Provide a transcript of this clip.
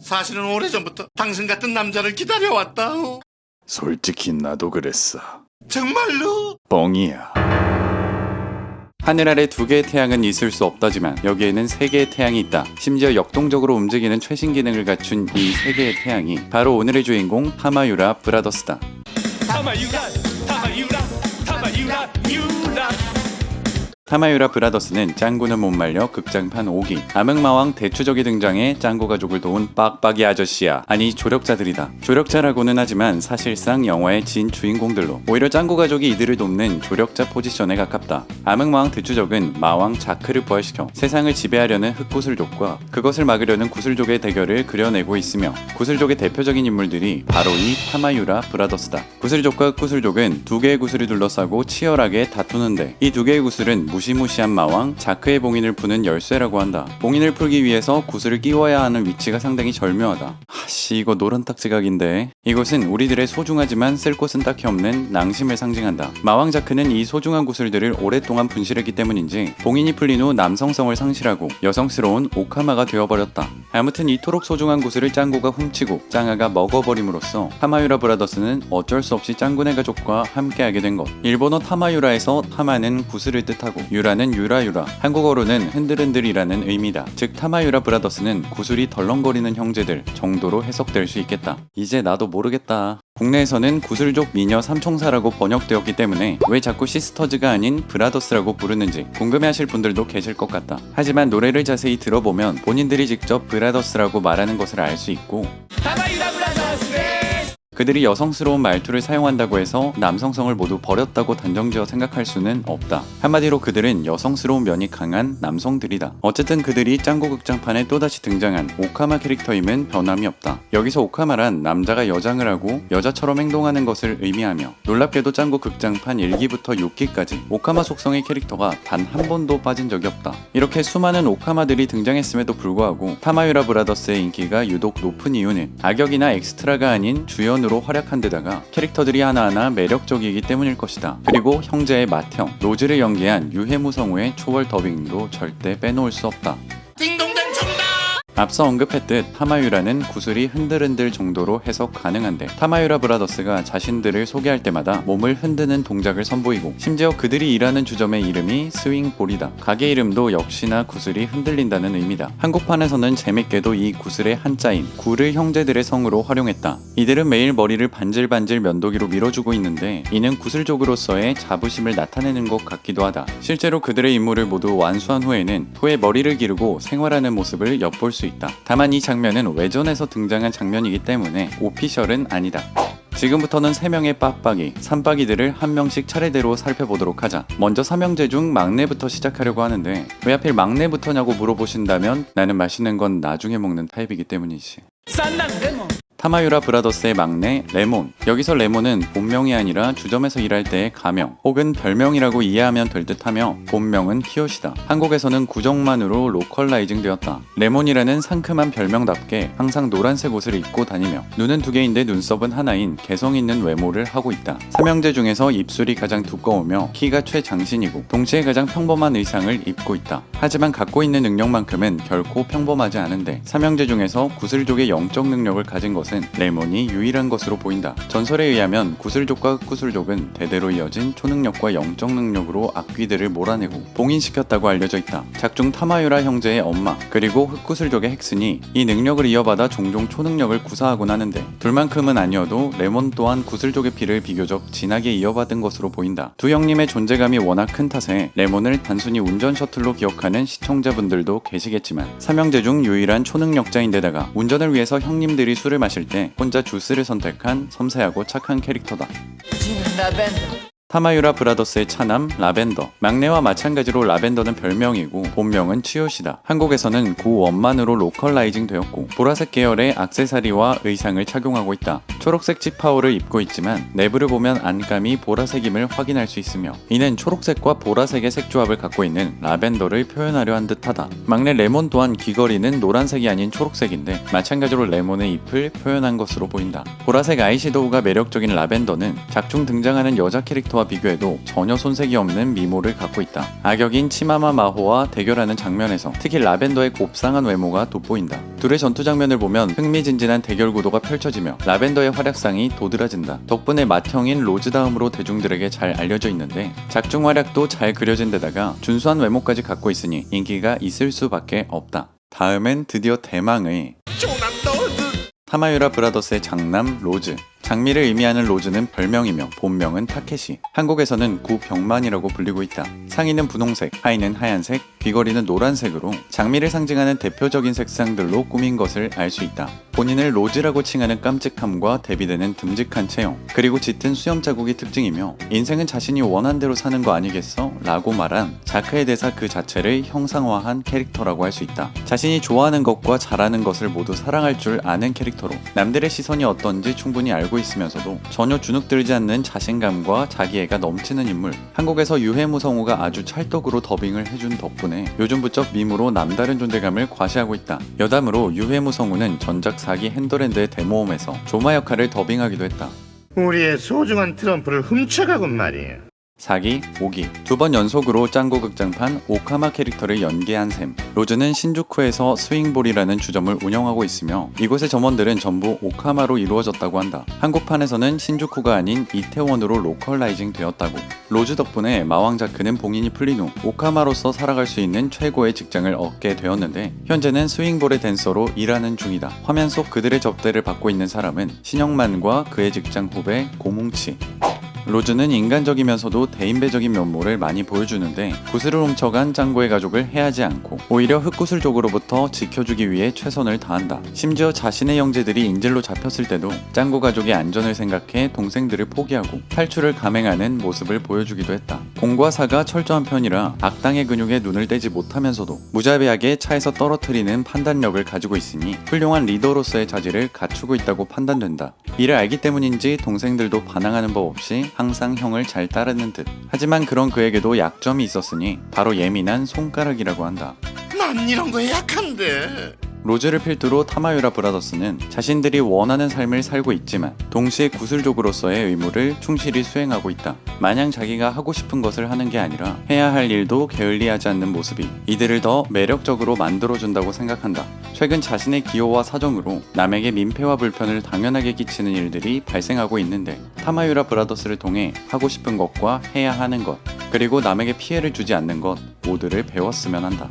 사실은 오래전부터 당신 같은 남자를 기다려왔다. 어. 솔직히 나도 그랬어. 정말로? 뻥이야. 하늘 아래 두 개의 태양은 있을 수 없다지만 여기에는 세 개의 태양이 있다. 심지어 역동적으로 움직이는 최신 기능을 갖춘 이 세 개의 태양이 바로 오늘의 주인공 하마유라 브라더스다. 타마유라 타마유라 타마유라 유라 타마유라 브라더스는 짱구는 못 말려 극장판 5기 암흑마왕 대추적이 등장해 짱구 가족을 도운 빡빡이 아저씨야. 아니 조력자들이다. 조력자라고는 하지만 사실상 영화의 진 주인공들로. 오히려 짱구 가족이 이들을 돕는 조력자 포지션에 가깝다. 암흑마왕 대추적은 마왕 자크를 부활시켜 세상을 지배하려는 흑구슬족과 그것을 막으려는 구슬족의 대결을 그려내고 있으며 구슬족의 대표적인 인물들이 바로 이 타마유라 브라더스다. 구슬족과 흑구슬족은 두 개의 구슬을 둘러싸고 치열하게 다투는데 이 두 개의 구슬은 무시무시한 마왕 자크의 봉인을 푸는 열쇠라고 한다. 봉인을 풀기 위해서 구슬을 끼워야 하는 위치가 상당히 절묘하다. 하씨 이거 노란 딱 지각인데. 이곳은 우리들의 소중하지만 쓸 곳은 딱히 없는 낭심을 상징한다. 마왕 자크는 이 소중한 구슬들을 오랫동안 분실했기 때문인지 봉인이 풀린 후 남성성을 상실하고 여성스러운 오카마가 되어버렸다. 아무튼 이토록 소중한 구슬을 짱구가 훔치고 짱아가 먹어버림으로써 타마유라 브라더스는 어쩔 수 없이 짱구네 가족과 함께하게 된 것. 일본어 타마유라에서 타마는 구슬을 뜻하고 유라는 유라유라, 한국어로는 흔들흔들이라는 의미다. 즉 타마유라 브라더스는 구슬이 덜렁거리는 형제들 정도로 해석될 수 있겠다. 이제 나도 모르겠다. 국내에서는 구슬족 미녀 삼총사라고 번역되었기 때문에 왜 자꾸 시스터즈가 아닌 브라더스라고 부르는지 궁금해하실 분들도 계실 것 같다. 하지만 노래를 자세히 들어보면 본인들이 직접 브라더스라고 말하는 것을 알 수 있고 그들이 여성스러운 말투를 사용한다고 해서 남성성을 모두 버렸다고 단정지어 생각할 수는 없다. 한마디로 그들은 여성스러운 면이 강한 남성들이다. 어쨌든 그들이 짱구 극장판에 또다시 등장한 오카마 캐릭터임은 변함이 없다. 여기서 오카마란 남자가 여장을 하고 여자처럼 행동하는 것을 의미하며 놀랍게도 짱구 극장판 1기부터 6기까지 오카마 속성의 캐릭터가 단 한 번도 빠진 적이 없다. 이렇게 수많은 오카마들이 등장했음에도 불구하고 타마유라 브라더스의 인기가 유독 높은 이유는 악역이나 엑스트라가 아닌 주연 으로 활약한 데다가 캐릭터들이 하나하나 매력적이기 때문일 것이다. 그리고 형제의 맏형 로즈를 연기한 유해무성우의 초월 더빙도 절대 빼놓을 수 없다. 앞서 언급했듯 타마유라는 구슬이 흔들흔들 정도로 해석 가능한데 타마유라 브라더스가 자신들을 소개할 때마다 몸을 흔드는 동작을 선보이고 심지어 그들이 일하는 주점의 이름이 스윙볼이다. 가게 이름도 역시나 구슬이 흔들린다는 의미다. 한국판에서는 재밌게도 이 구슬의 한자인 구를 형제들의 성으로 활용했다. 이들은 매일 머리를 반질반질 면도기로 밀어주고 있는데 이는 구슬족으로서의 자부심을 나타내는 것 같기도 하다. 실제로 그들의 임무를 모두 완수한 후에는 후에 머리를 기르고 생활하는 모습을 엿볼 수 있다. 다만 이 장면은 외전에서 등장한 장면이기 때문에 오피셜은 아니다. 지금부터는 3명의 빡빡이, 삼빡이들을 한 명씩 차례대로 살펴보도록 하자. 먼저 삼형제 중 막내부터 시작하려고 하는데 왜 하필 막내부터냐고 물어보신다면 나는 맛있는 건 나중에 먹는 타입이기 때문이지. 싼난 레몬 타마유라 브라더스의 막내 레몬. 여기서 레몬은 본명이 아니라 주점에서 일할 때의 가명 혹은 별명이라고 이해하면 될 듯하며 본명은 키요시다. 한국에서는 구정만으로 로컬라이징 되었다. 레몬이라는 상큼한 별명답게 항상 노란색 옷을 입고 다니며 눈은 두 개인데 눈썹은 하나인 개성 있는 외모를 하고 있다. 삼형제 중에서 입술이 가장 두꺼우며 키가 최장신이고 동시에 가장 평범한 의상을 입고 있다. 하지만 갖고 있는 능력만큼은 결코 평범하지 않은데 삼형제 중에서 구슬족의 영적 능력을 가진 것은 레몬이 유일한 것으로 보인다. 전설에 의하면 구슬족과 흑구슬족은 대대로 이어진 초능력과 영적 능력으로 악귀들을 몰아내고 봉인시켰다고 알려져 있다. 작중 타마유라 형제의 엄마 그리고 흑구슬족의 헥슨이 이 능력을 이어받아 종종 초능력을 구사하곤 하는데 둘만큼은 아니어도 레몬 또한 구슬족의 피를 비교적 진하게 이어받은 것으로 보인다. 두 형님의 존재감이 워낙 큰 탓에 레몬을 단순히 운전 셔틀로 기억하는 시청자분들도 계시겠지만 삼형제 중 유일한 초능력자인데다가 운전을 위해서 형님들이 술을 마 실때 혼자 주스를 선택한 섬세하고 착한 캐릭터다. 타마유라 브라더스의 차남 라벤더. 막내와 마찬가지로 라벤더는 별명이고 본명은 치요시다. 한국에서는 고 원만으로 로컬라이징 되었고 보라색 계열의 악세사리와 의상을 착용하고 있다. 초록색 치파오를 입고 있지만 내부를 보면 안감이 보라색임을 확인할 수 있으며 이는 초록색과 보라색의 색조합을 갖고 있는 라벤더를 표현하려 한 듯하다. 막내 레몬 또한 귀걸이는 노란색이 아닌 초록색인데 마찬가지로 레몬의 잎을 표현한 것으로 보인다. 보라색 아이섀도우가 매력적인 라벤더는 작중 등장하는 여자 캐릭터 캐릭터와 비교해도 전혀 손색이 없는 미모를 갖고 있다. 악역인 치마마 마호와 대결하는 장면에서 특히 라벤더의 곱상한 외모가 돋보인다. 둘의 전투 장면을 보면 흥미진진한 대결 구도가 펼쳐지며 라벤더의 활약상이 도드라진다. 덕분에 맏형인 로즈 다음으로 대중들에게 잘 알려져 있는데 작중 활약도 잘 그려진 데다가 준수한 외모까지 갖고 있으니 인기가 있을 수밖에 없다. 다음엔 드디어 대망의 타마유라 브라더스의 장남 로즈. 장미를 의미하는 로즈는 별명이며 본명은 타케시. 한국에서는 구병만이라고 불리고 있다. 상의는 분홍색, 하의는 하얀색, 귀걸이는 노란색으로 장미를 상징하는 대표적인 색상들로 꾸민 것을 알 수 있다. 본인을 로즈라고 칭하는 깜찍함과 대비되는 듬직한 체형, 그리고 짙은 수염 자국이 특징이며 인생은 자신이 원한 대로 사는 거 아니겠어? 라고 말한 자크의 대사 그 자체를 형상화한 캐릭터라고 할 수 있다. 자신이 좋아하는 것과 잘하는 것을 모두 사랑할 줄 아는 캐릭터로 남들의 시선이 어떤지 충분히 알고 있으면서도 전혀 주눅들지 않는 자신감과 자기애가 넘치는 인물. 한국에서 유해무 성우가 아주 찰떡으로 더빙을 해준 덕분에 요즘 부쩍 밈으로 남다른 존재감을 과시하고 있다. 여담으로 유해무 성우는 전작 사기 핸더랜드의 대모험에서 조마 역할을 더빙하기도 했다. 우리의 소중한 트럼프를 훔쳐가곤 말이야. 사기, 오기. 두 번 연속으로 짱구 극장판 오카마 캐릭터를 연기한 셈. 로즈는 신주쿠에서 스윙볼이라는 주점을 운영하고 있으며 이곳의 점원들은 전부 오카마로 이루어졌다고 한다. 한국판에서는 신주쿠가 아닌 이태원으로 로컬라이징 되었다고. 로즈 덕분에 마왕 자크는 봉인이 풀린 후 오카마로서 살아갈 수 있는 최고의 직장을 얻게 되었는데 현재는 스윙볼의 댄서로 일하는 중이다. 화면 속 그들의 접대를 받고 있는 사람은 신영만과 그의 직장 후배 고뭉치 로즈는 인간적이면서도 대인배적인 면모를 많이 보여주는데 구슬을 훔쳐간 짱구의 가족을 해하지 않고 오히려 흑구슬족으로부터 지켜주기 위해 최선을 다한다. 심지어 자신의 형제들이 인질로 잡혔을 때도 짱구 가족의 안전을 생각해 동생들을 포기하고 탈출을 감행하는 모습을 보여주기도 했다. 공과 사가 철저한 편이라 악당의 근육에 눈을 떼지 못하면서도 무자비하게 차에서 떨어뜨리는 판단력을 가지고 있으니 훌륭한 리더로서의 자질을 갖추고 있다고 판단된다. 이를 알기 때문인지 동생들도 반항하는 법 없이 항상 형을 잘 따르는 듯. 하지만 그런 그에게도 약점이 있었으니 바로 예민한 손가락이라고 한다. 난 이런 거에 약한데. 로즈를 필두로 타마유라 브라더스는 자신들이 원하는 삶을 살고 있지만 동시에 구슬족으로서의 의무를 충실히 수행하고 있다. 마냥 자기가 하고 싶은 것을 하는 게 아니라 해야 할 일도 게을리하지 않는 모습이 이들을 더 매력적으로 만들어준다고 생각한다. 최근 자신의 기호와 사정으로 남에게 민폐와 불편을 당연하게 끼치는 일들이 발생하고 있는데 타마유라 브라더스를 통해 하고 싶은 것과 해야 하는 것 그리고 남에게 피해를 주지 않는 것 모두를 배웠으면 한다.